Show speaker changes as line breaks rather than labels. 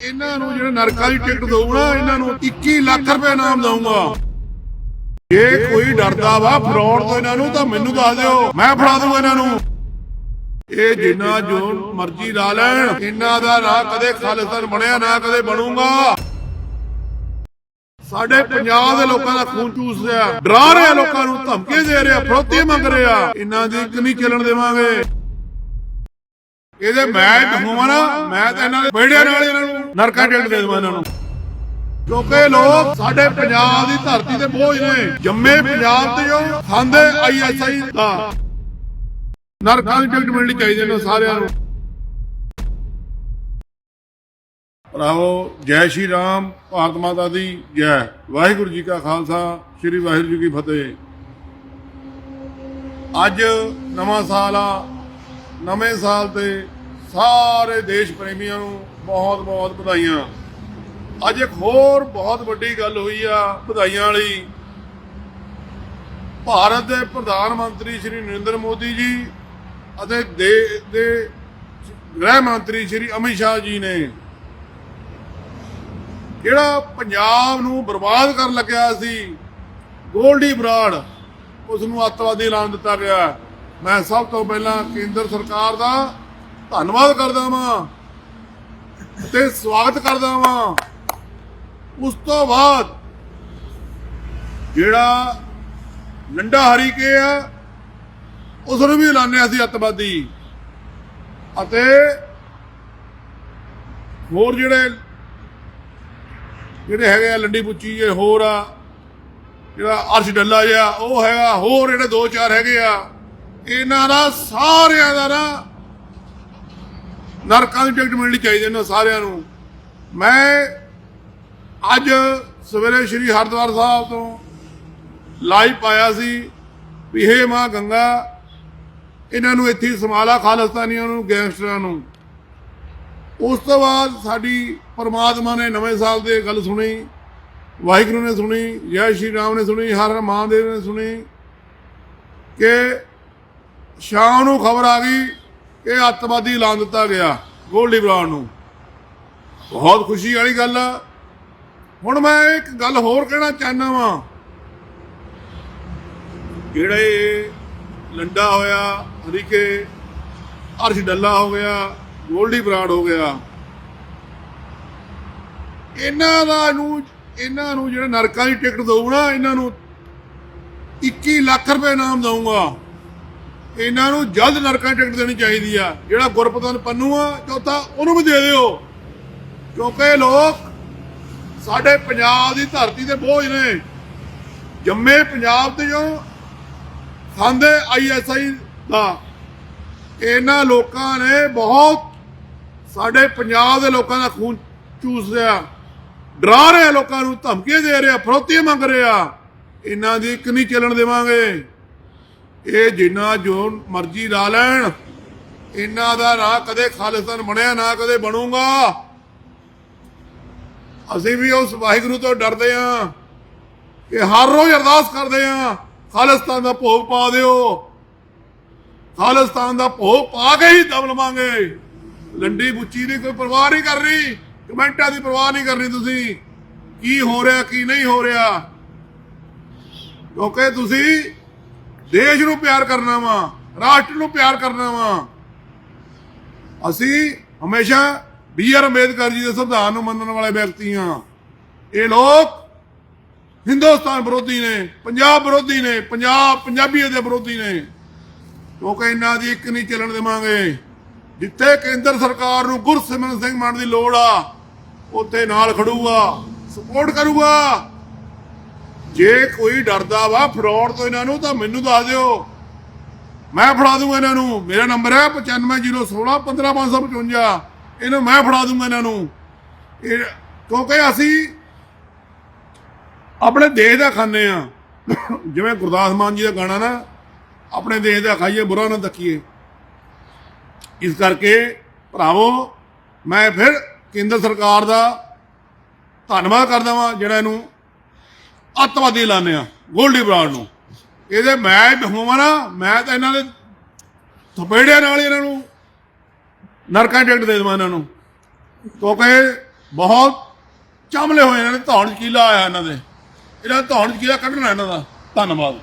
ਇਹਨਾਂ ਨੂੰ ਜਿਹੜੇ ਨਰਕਾਂ ਦੀ ਟਿਕਟ ਦਊਗਾ, ਇਹਨਾਂ ਨੂੰ 21 ਲੱਖ ਰੁਪਏ ਇਨਾਮ ਦਊਗਾ। ਜੇ ਕੋਈ ਡਰਦਾ ਵਾ ਫਰਾਡ ਤੋਂ ਇਹਨਾਂ ਨੂੰ, ਤਾਂ ਮੈਨੂੰ ਦੱਸ ਦਿਓ। ਮੈਂ ਫੜਾ ਦੂੰਗਾ ਇਹਨਾਂ ਨੂੰ। ਇਹ ਜਿੰਨਾ ਜੋ ਮਰਜ਼ੀ ਲਾ ਲੈਣ, ਇਹਨਾਂ ਦਾ ਨਾ ਕਦੇ ਖਾਲਿਸਤਾਨ ਬਣਿਆ, ਨਾ ਕਦੇ ਬਣੂਗਾ। ਸਾਡੇ ਪੰਜਾਬ ਦੇ ਲੋਕਾਂ ਦਾ ਖੂਨ ਚੂਸ ਰਿਹਾ। ਡਰਾ ਰਿਹਾ ਲੋਕਾਂ ਨੂੰ ਧਮਕੇ ਦੇ ਰਿਹਾ ਫਰੋਤੀ ਮੰਗ ਰਿਹਾ ਇਹਨਾਂ ਦੀ ਇੱਕ ਨਹੀਂ ਚੱਲਣ ਦੇਵਾਂਗੇ? ਇਹਦੇ ਮੈਂ ਹੋਵਾਂ ਨਾ, ਮੈਂ ਤਾਂ ਇਹਨਾਂ ਦੇ ਬੇੜਿਆਂ ਨਾਲ ਇਹਨਾਂ ਨੂੰ ਨਰਕਾਂ ਟਿਕਟ ਦੇ ਦੇਵਾਂ ਇਹਨਾਂ ਨੂੰ। ਕਿਉਂਕਿ ਲੋਕ ਸਾਡੇ ਪੰਜਾਬ ਦੀ ਧਰਤੀ ਤੇ ਬੋਝ ਨੇ। ਜੰਮੇ ਪੰਜਾਬ ਤੇ ਜੋ ਖਾਂਦੇ ਆਈਐਸਆਈ ਦਾ। ਨਰਕਾਂ ਦੀ ਟਿਕਟ ਮਿਲਣੀ ਚਾਹੀਦੀ ਨੇ ਸਾਰਿਆਂ ਨੂੰ। ਭਰਾਵੋ, ਜੈ ਸ਼੍ਰੀ ਰਾਮ, ਭਾਰਤ ਮਾਤਾ ਦੀ ਜੈ। ਵਾਹਿਗੁਰੂ ਜੀ ਕਾ ਖਾਲਸਾ, ਸ੍ਰੀ ਵਾਹਿਗੁਰੂ ਜੀ ਕੀ ਫਤਿਹ। ਅੱਜ ਨਵਾਂ ਸਾਲ ਆ। ਨਵੇਂ ਸਾਲ ਤੇ ਸਾਰੇ ਦੇਸ਼ ਪ੍ਰੇਮੀਆਂ ਨੂੰ ਬਹੁਤ ਬਹੁਤ ਵਧਾਈਆਂ। ਅੱਜ ਇੱਕ ਹੋਰ ਬਹੁਤ ਵੱਡੀ ਗੱਲ ਹੋਈ ਆ ਵਧਾਈਆਂ ਵਾਲੀ। ਭਾਰਤ ਦੇ ਪ੍ਰਧਾਨ ਮੰਤਰੀ ਸ਼੍ਰੀ ਨਰਿੰਦਰ ਮੋਦੀ ਜੀ ਅਤੇ ਦੇ ਦੇ ਗ੍ਰਹਿ ਮੰਤਰੀ ਸ਼੍ਰੀ ਅਮਿਤ ਸ਼ਾਹ ਜੀ ਨੇ। ਜਿਹੜਾ ਪੰਜਾਬ ਨੂੰ ਬਰਬਾਦ ਕਰਨ ਲੱਗਿਆ ਸੀ, ਗੋਲਡੀ ਬਰਾੜ ਉਸ ਨੂੰ ਅੱਤਵਾਦੀ ਐਲਾਨ ਦਿੱਤਾ ਗਿਆ। ਮੈਂ ਸਭ ਤੋਂ ਪਹਿਲਾਂ ਕੇਂਦਰ ਸਰਕਾਰ ਦਾ ਧੰਨਵਾਦ ਕਰਦਾ ਵਾਂ ਤੇ ਸਵਾਗਤ ਕਰਦਾ ਵਾਂ। ਉਸ ਤੋਂ ਬਾਅਦ ਜਿਹੜਾ ਲੰਡਾ ਹਰੀ ਕੇ ਆ ਉਸ ਨੂੰ ਵੀ ਐਲਾਨਿਆ ਸੀ ਅੱਤਵਾਦੀ। ਅਤੇ ਹੋਰ ਜਿਹੜੇ ਜਿਹੜੇ ਹੈਗੇ ਆ, ਲੰਡੀ ਪੁੱਚੀ ਜੇ ਹੋਰ ਆ, ਜਿਹੜਾ ਅਰਸ਼ ਡੱਲਾ ਜਿਹਾ, ਉਹ ਹੈਗਾ, ਹੋਰ ਜਿਹੜੇ ਦੋ ਚਾਰ ਹੈਗੇ ਆ, ਇਹਨਾਂ ਦਾ ਸਾਰਿਆਂ ਦਾ ਨਾ ਨਰਕਾਂ ਦੀ ਟਿਕਟ ਮਿਲਣੀ ਚਾਹੀਦੀ ਇਹਨਾਂ ਸਾਰਿਆਂ ਨੂੰ। ਮੈਂ ਅੱਜ ਸਵੇਰੇ ਸ਼੍ਰੀ ਹਰਿਦੁਆਰ ਸਾਹਿਬ ਤੋਂ ਲਾਈਵ ਪਾਇਆ ਸੀ ਵੀ ਹੇ ਮਾਂ ਗੰਗਾ, ਇਹਨਾਂ ਨੂੰ ਇੱਥੇ ਹੀ ਸਮਾਲਾ ਖਾਲਸਤਾਨੀਆਂ ਨੂੰ, ਗੈਂਗਸਟਰਾਂ ਨੂੰ। ਉਸ ਤੋਂ ਬਾਅਦ ਸਾਡੀ ਪਰਮਾਤਮਾ ਨੇ ਨਵੇਂ ਸਾਲ ਦੇ ਗੱਲ ਸੁਣੀ, ਵਾਹਿਗੁਰੂ ਨੇ ਸੁਣੀ, ਜੈ ਸ਼੍ਰੀ ਰਾਮ ਨੇ ਸੁਣੀ, ਹਰ ਹਰ ਨੇ ਸੁਣੀ ਕਿ ਸ਼ਾਮ ਨੂੰ ਖਬਰ ਆ ਗਈ ਇਹ ਅੱਤਵਾਦੀ ਐਲਾਨ ਦਿੱਤਾ ਗਿਆ, ਗੋਲਡੀ ਬਰਾੜ ਨੂੰ। ਬਹੁਤ ਖੁਸ਼ੀ ਵਾਲੀ ਗੱਲ ਆ। ਹੁਣ ਮੈਂ ਇੱਕ ਗੱਲ ਹੋਰ ਕਹਿਣਾ ਚਾਹਨਾ ਵਾਂ। ਜਿਹੜੇ ਲੰਡਾ ਹੋਇਆ ਹਰੀਕੇ ਅਰਸ਼ ਡੱਲਾ ਹੋ ਗਿਆ, ਗੋਲਡੀ ਬਰਾੜ ਹੋ ਗਿਆ। ਇਹਨਾਂ ਦਾ ਨੂੰ, ਇਹਨਾਂ ਨੂੰ ਜਿਹੜਾ ਨਰਕਾਂ ਦੀ ਟਿਕਟ ਦਊ ਨਾ, ਇਹਨਾਂ ਨੂੰ 21 ਲੱਖ ਰੁਪਏ ਇਨਾਮ ਦਊਗਾ। ਇਹਨਾਂ ਨੂੰ ਜਲਦ ਨਰਕਾਂ ਟਿਕਟ ਦੇਣੀ ਚਾਹੀਦੀ ਆ। ਜਿਹੜਾ ਗੁਰਪਤਨ ਪੰਨੂ ਆ, ਚੌਥਾ ਉਹਨੂੰ ਵੀ ਦੇ ਦਿਓ। ਕਿਉਂਕਿ ਲੋਕ ਸਾਡੇ ਪੰਜਾਬ ਦੀ ਧਰਤੀ ਤੇ ਬੋਝ ਨੇ। ਜੰਮੇ ਪੰਜਾਬ ਤੇ ਜੋ ਖਾਂਦੇ ਆਈਐਸਆਈ ਦਾ। ਇਹਨਾਂ ਲੋਕਾਂ ਨੇ ਬਹੁਤ ਸਾਡੇ ਪੰਜਾਬ ਦੇ ਲੋਕਾਂ ਦਾ ਖੂਨ ਚੂਸ ਰਿਹਾ ਡਰਾ ਰਿਹਾ ਲੋਕਾਂ ਨੂੰ, ਧਮਕੀਆਂ ਦੇ ਰਿਹਾ ਫਰੋਤੀ ਮੰਗ ਰਿਹਾ ਇਹਨਾਂ ਦੀ ਇੱਕ ਨਹੀਂ ਚੱਲਣ ਦੇਵਾਂਗੇ? ਇਹ ਜਿੰਨਾ ਜੋ ਮਰਜ਼ੀ ਲਾ ਲੈਣ। ਇਹਨਾਂ ਦਾ ਰਾਹ ਕਦੇ ਖਾਲਿਸਤਾਨ ਬਣਿਆ, ਨਾ ਕਦੇ ਬਣੂਗਾ। ਅਸੀਂ ਵੀ ਉਸ ਵਾਹਿਗੁਰੂ ਤੋਂ ਡਰਦੇ ਹਾਂ ਕਿ ਹਰ ਰੋਜ਼ ਅਰਦਾਸ ਕਰਦੇ ਹਾਂ ਖਾਲਿਸਤਾਨ ਦਾ ਭੋਗ ਪਾ ਦਿਓ। ਖਾਲਿਸਤਾਨ ਦਾ ਭੋਗ ਪਾ ਕੇ ਹੀ ਦਮ ਲਵਾਂਗੇ। ਲੰਡੀ ਬੁੱਚੀ ਦੀ ਕੋਈ ਪਰਵਾਹ ਨਹੀਂ ਕਰ ਰਹੀ, ਕਮੈਂਟਾਂ ਦੀ ਪਰਵਾਹ ਨਹੀਂ ਕਰਨੀ ਤੁਸੀਂ। ਕੀ ਹੋ ਰਿਹਾ, ਕੀ ਨਹੀਂ ਹੋ ਰਿਹਾ? ਕਿਉਂਕਿ ਤੁਸੀਂ ਦੇਸ਼ ਨੂੰ ਪਿਆਰ ਕਰਨਾ ਵਾ, ਰਾਸ਼ਟਰ ਨੂੰ ਪਿਆਰ ਕਰਨਾ ਵਾ। ਅਸੀਂ ਹਮੇਸ਼ਾ ਬੀ ਆਰ ਅੰਬੇਦਕਰ ਜੀ ਦੇ ਸੰਵਿਧਾਨ ਨੂੰ ਮੰਨਣ ਵਾਲੇ ਵਿਅਕਤੀ ਹਾਂ। ਇਹ ਲੋਕ ਹਿੰਦੁਸਤਾਨ ਵਿਰੋਧੀ ਨੇ, ਪੰਜਾਬ ਵਿਰੋਧੀ ਨੇ, ਪੰਜਾਬ ਪੰਜਾਬੀਅਤ ਦੇ ਵਿਰੋਧੀ ਨੇ। ਕਿਉਂਕਿ ਇਹਨਾਂ ਦੀ ਇੱਕ ਨਹੀਂ ਚੱਲਣ ਦੇਵਾਂਗੇ। ਜਿੱਥੇ ਕੇਂਦਰ ਸਰਕਾਰ ਨੂੰ ਗੁਰਸਿਮਰਨ ਸਿੰਘ ਮੰਨ ਦੀ ਲੋੜ ਆ, ਉੱਥੇ ਨਾਲ ਖੜੂਗਾ, ਸਪੋਰਟ ਕਰੂਗਾ। ਜੇ ਕੋਈ ਡਰਦਾ ਵਾ ਫਰਾਡ ਤੋਂ ਇਹਨਾਂ ਨੂੰ, ਤਾਂ ਮੈਨੂੰ ਦੱਸ ਦਿਓ। ਮੈਂ ਫੜਾ ਦੂੰਗਾ ਇਹਨਾਂ ਨੂੰ। ਮੇਰਾ ਨੰਬਰ ਹੈ 9501615555 ਇਹਨੂੰ ਮੈਂ ਫੜਾ ਦੂੰਗਾ ਇਹਨਾਂ ਨੂੰ। ਇਹ ਕਿਉਂਕਿ ਅਸੀਂ ਆਪਣੇ ਦੇਸ਼ ਦਾ ਖਾਂਦੇ ਆ ਜਿਵੇਂ ਗੁਰਦਾਸ ਮਾਨ ਜੀ ਦਾ ਗਾਣਾ ਨਾ, ਆਪਣੇ ਦੇਸ਼ ਦਾ ਖਾਈਏ, ਬੁਰਾ ਨਾ ਤੱਕੀਏ ਇਸ ਕਰਕੇ ਭਰਾਵੋ, ਮੈਂ ਫਿਰ ਕੇਂਦਰ ਸਰਕਾਰ ਦਾ ਧੰਨਵਾਦ ਕਰਦਾ ਵਾਂ ਜਿਹੜਾ ਇਹਨੂੰ ਅੱਤਵਾਦੀ ਐਲਾਨੇ ਆ, ਗੋਲਡੀ ਬਰਾੜ ਨੂੰ। ਇਹਦੇ ਮੈਂ ਹੋਵਾਂ ਨਾ, ਮੈਂ ਤਾਂ ਇਹਨਾਂ ਦੇ ਥਪੇੜਿਆਂ ਨਾਲ ਹੀ ਇਹਨਾਂ ਨੂੰ ਨਰਕਾਂ ਟਿਕਟ ਦੇ ਦੇਵਾਂ ਇਹਨਾਂ ਨੂੰ। ਕਿਉਂਕਿ ਬਹੁਤ ਚਮਲੇ ਹੋਏ ਇਹਨਾਂ ਨੇ, ਧੌਣ ਕੀਲਾ ਆਇਆ ਇਹਨਾਂ ਦੇ। ਇਹਨਾਂ ਦਾ ਧੌਣ ਕੀਲਾ ਕੱਢਣਾ ਇਹਨਾਂ ਦਾ। ਧੰਨਵਾਦ।